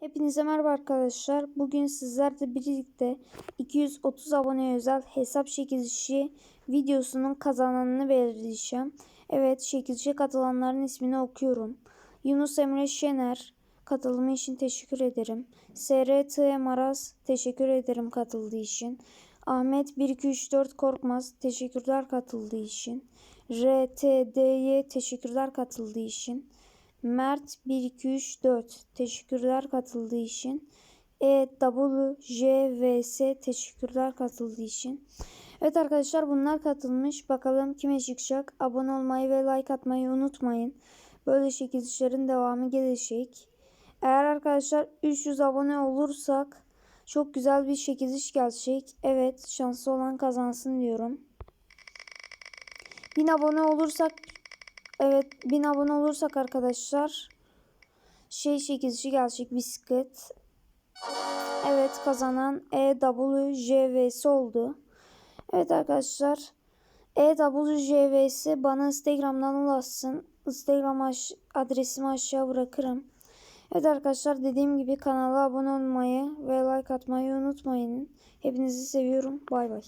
Hepinize merhaba arkadaşlar. Bugün sizlerle birlikte 230 abone özel hesap çekilişi videosunun kazananını belirleyeceğim. Evet çekilişe katılanların ismini okuyorum. Yunus Emre Şener katılımı için teşekkür ederim. SRT Maraz teşekkür ederim katıldığı için. Ahmet 1234 Korkmaz teşekkürler katıldığı için. RTD'ye teşekkürler katıldığı için. Mert 1234 teşekkürler katıldığı için. E EWJVS teşekkürler katıldığı için. Evet arkadaşlar bunlar katılmış. Bakalım kime çıkacak. Abone olmayı ve like atmayı unutmayın. Böyle çekilişlerin devamı gelecek. Eğer arkadaşlar 300 abone olursak çok güzel bir çekiliş gelecek. Evet şanslı olan kazansın diyorum. 1000 abone olursak Evet 1000 abone olursak arkadaşlar şey çekilişi gelecek bisiklet. Evet kazanan E EWJVS oldu. Evet arkadaşlar E EWJVS bana Instagram'dan ulaşsın. Instagram adresimi aşağı bırakırım. Evet arkadaşlar dediğim gibi kanala abone olmayı ve like atmayı unutmayın. Hepinizi seviyorum. Bay bay.